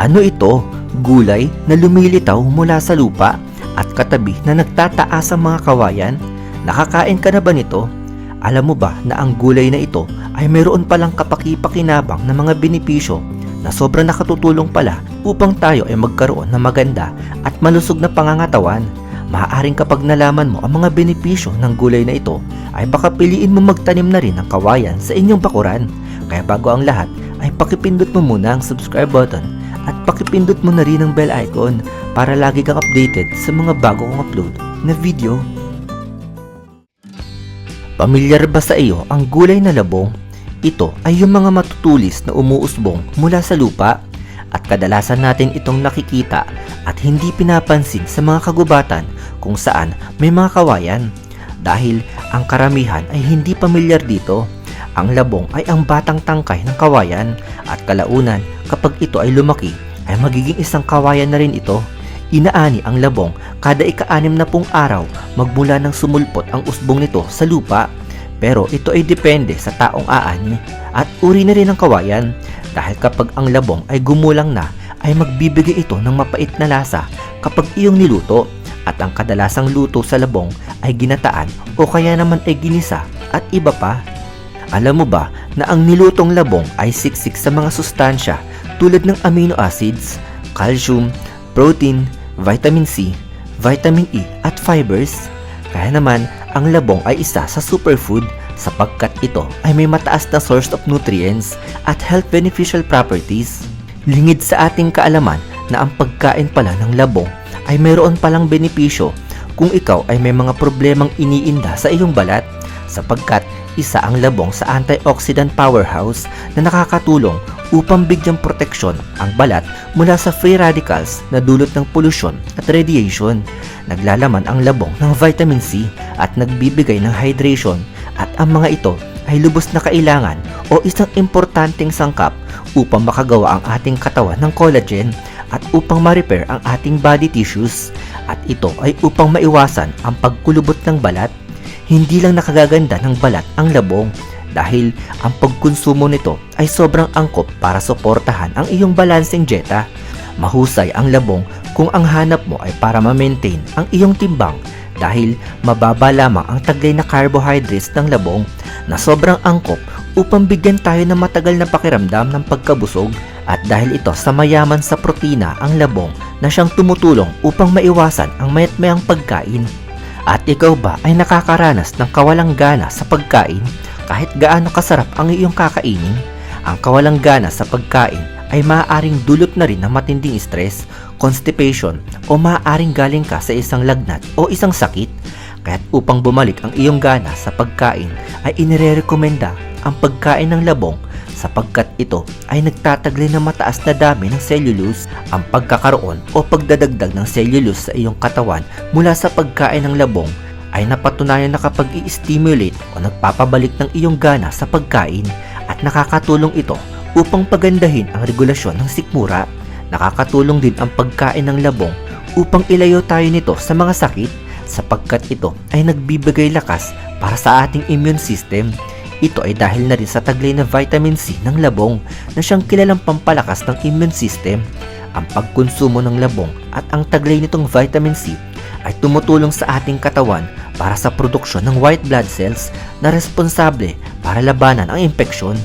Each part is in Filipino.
Ano ito? Gulay na lumilitaw mula sa lupa at katabi na nagtataas ang mga kawayan? Nakakain ka na ba nito? Alam mo ba na ang gulay na ito ay mayroon palang kapaki-pakinabang na mga benepisyo na sobrang nakatutulong pala upang tayo ay magkaroon ng maganda at malusog na pangangatawan. Maaaring kapag nalaman mo ang mga benepisyo ng gulay na ito, ay baka piliin mo magtanim na rin ng kawayan sa inyong bakuran. Kaya bago ang lahat, ay pakipindot mo muna ang subscribe button at pakipindot mo na rin ang bell icon para lagi kang updated sa mga bago kong upload na video. Pamilyar ba sa iyo ang gulay na labong? Ito ay yung mga matutulis na umuusbong mula sa lupa at kadalasan natin itong nakikita at hindi pinapansin sa mga kagubatan kung saan may mga kawayan. Dahil ang karamihan ay hindi pamilyar dito. Ang labong ay ang batang tangkay ng kawayan at kalaunan kapag ito ay lumaki ay magiging isang kawayan na rin ito. Inaani ang labong kada ika-anim na pong araw magmula nang sumulpot ang usbong nito sa lupa. Pero ito ay depende sa taong aani at uri na rin ng kawayan dahil kapag ang labong ay gumulang na ay magbibigay ito ng mapait na lasa kapag iyong niluto at ang kadalasang luto sa labong ay ginataan o kaya naman ay ginisa at iba pa. Alam mo ba na ang nilutong labong ay siksik sa mga sustansya tulad ng amino acids, calcium, protein, vitamin C, vitamin E at fibers? Kaya naman, ang labong ay isa sa superfood sapagkat ito ay may mataas na source of nutrients at health beneficial properties. Lingid sa ating kaalaman na ang pagkain pala ng labong ay mayroon palang benepisyo kung ikaw ay may mga problemang iniinda sa iyong balat sapagkat isa ang labong sa antioxidant powerhouse na nakakatulong upang bigyang proteksyon ang balat mula sa free radicals na dulot ng polusyon at radiation. Naglalaman ang labong ng vitamin C at nagbibigay ng hydration at ang mga ito ay lubos na kailangan o isang importanteng sangkap upang makagawa ang ating katawan ng collagen at upang ma-repair ang ating body tissues at ito ay upang maiwasan ang pagkulubot ng balat hindi lang nakagaganda ng balat ang labong dahil ang pagkonsumo nito ay sobrang angkop para suportahan ang iyong balancing dieta. Mahusay ang labong kung ang hanap mo ay para ma-maintain ang iyong timbang dahil mababa lamang ang taglay na carbohydrates ng labong na sobrang angkop upang bigyan tayo ng matagal na pakiramdam ng pagkabusog at dahil ito sa mayaman sa protina ang labong na siyang tumutulong upang maiwasan ang mayat-mayang pagkain. At ikaw ba ay nakakaranas ng kawalang gana sa pagkain kahit gaano kasarap ang iyong kakainin? Ang kawalang gana sa pagkain ay maaaring dulot na rin ng matinding stress, constipation o maaaring galing ka sa isang lagnat o isang sakit. Kaya't upang bumalik ang iyong gana sa pagkain ay inirerekomenda ang pagkain ng labong sapagkat ito ay nagtataglay ng mataas na dami ng cellulose. Ang pagkakaroon o pagdadagdag ng cellulose sa iyong katawan mula sa pagkain ng labong ay napatunayan na kapag i-stimulate o nagpapabalik ng iyong gana sa pagkain at nakakatulong ito upang pagandahin ang regulasyon ng sikmura. Nakakatulong din ang pagkain ng labong upang ilayo tayo nito sa mga sakit sapagkat ito ay nagbibigay lakas para sa ating immune system ito ay dahil na rin sa taglay na vitamin C ng labong na siyang kilalang pampalakas ng immune system. Ang pagkonsumo ng labong at ang taglay nitong vitamin C ay tumutulong sa ating katawan para sa produksyon ng white blood cells na responsable para labanan ang impeksyon.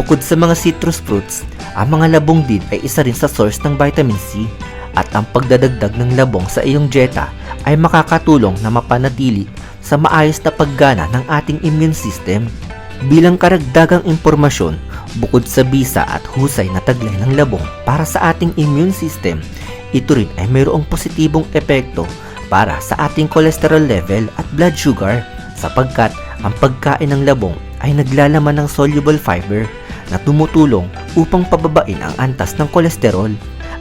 Bukod sa mga citrus fruits, ang mga labong din ay isa rin sa source ng vitamin C at ang pagdadagdag ng labong sa iyong dieta ay makakatulong na mapanatili sa maayos na paggana ng ating immune system Bilang karagdagang impormasyon, bukod sa bisa at husay na taglay ng labong para sa ating immune system, ito rin ay mayroong positibong epekto para sa ating cholesterol level at blood sugar sapagkat ang pagkain ng labong ay naglalaman ng soluble fiber na tumutulong upang pababain ang antas ng kolesterol.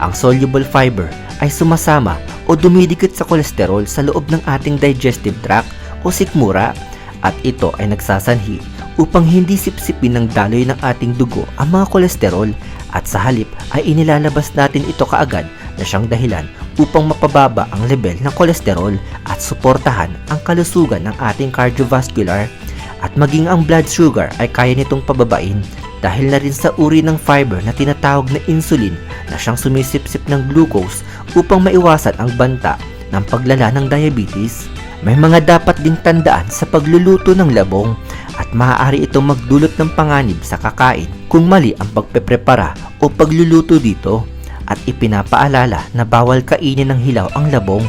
Ang soluble fiber ay sumasama o dumidikit sa kolesterol sa loob ng ating digestive tract o sikmura at ito ay nagsasanhi upang hindi sipsipin ng daloy ng ating dugo ang mga kolesterol at sa halip ay inilalabas natin ito kaagad na siyang dahilan upang mapababa ang level ng kolesterol at suportahan ang kalusugan ng ating cardiovascular at maging ang blood sugar ay kaya nitong pababain dahil na rin sa uri ng fiber na tinatawag na insulin na siyang sumisipsip ng glucose upang maiwasan ang banta ng paglala ng diabetes. May mga dapat ding tandaan sa pagluluto ng labong maaari itong magdulot ng panganib sa kakain kung mali ang pagpeprepara o pagluluto dito at ipinapaalala na bawal kainin ng hilaw ang labong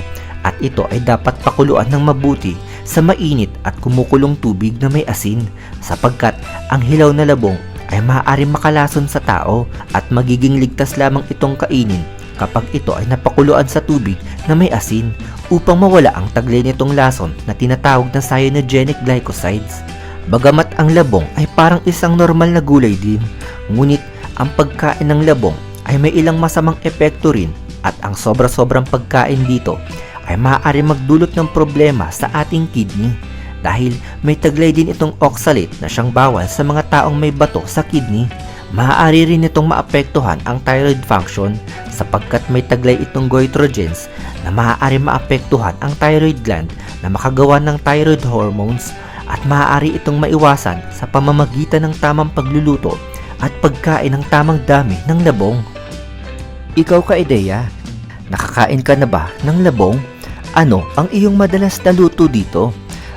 at ito ay dapat pakuluan ng mabuti sa mainit at kumukulong tubig na may asin sapagkat ang hilaw na labong ay maaaring makalason sa tao at magiging ligtas lamang itong kainin kapag ito ay napakuluan sa tubig na may asin upang mawala ang taglay nitong lason na tinatawag na cyanogenic glycosides. Bagamat ang labong ay parang isang normal na gulay din, ngunit ang pagkain ng labong ay may ilang masamang epekto rin at ang sobra-sobrang pagkain dito ay maaari magdulot ng problema sa ating kidney dahil may taglay din itong oxalate na siyang bawal sa mga taong may bato sa kidney. Maaari rin itong maapektuhan ang thyroid function sapagkat may taglay itong goitrogens na maaari maapektuhan ang thyroid gland na makagawa ng thyroid hormones at maaari itong maiwasan sa pamamagitan ng tamang pagluluto at pagkain ng tamang dami ng labong. Ikaw ka ideya, nakakain ka na ba ng labong? Ano ang iyong madalas na luto dito?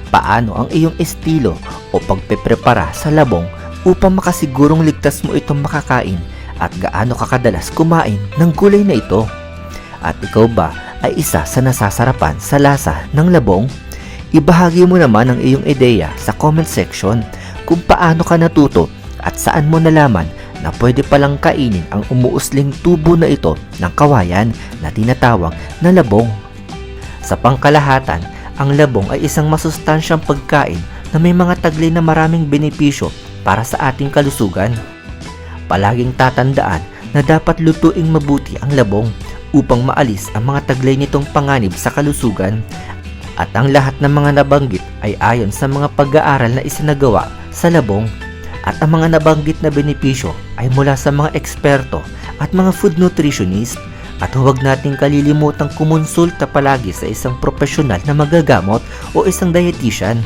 Paano ang iyong estilo o pagpeprepara sa labong upang makasigurong ligtas mo itong makakain at gaano ka kadalas kumain ng gulay na ito? At ikaw ba ay isa sa nasasarapan sa lasa ng labong? Ibahagi mo naman ang iyong ideya sa comment section kung paano ka natuto at saan mo nalaman na pwede palang kainin ang umuusling tubo na ito ng kawayan na tinatawag na labong. Sa pangkalahatan, ang labong ay isang masustansyang pagkain na may mga taglay na maraming benepisyo para sa ating kalusugan. Palaging tatandaan na dapat lutuing mabuti ang labong upang maalis ang mga taglay nitong panganib sa kalusugan at ang lahat ng mga nabanggit ay ayon sa mga pag-aaral na isinagawa sa labong at ang mga nabanggit na benepisyo ay mula sa mga eksperto at mga food nutritionist at huwag nating kalilimutang kumonsulta palagi sa isang profesional na magagamot o isang dietitian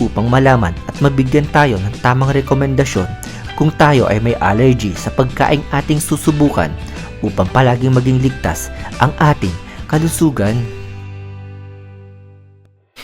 upang malaman at mabigyan tayo ng tamang rekomendasyon kung tayo ay may allergy sa pagkaing ating susubukan upang palaging maging ligtas ang ating kalusugan.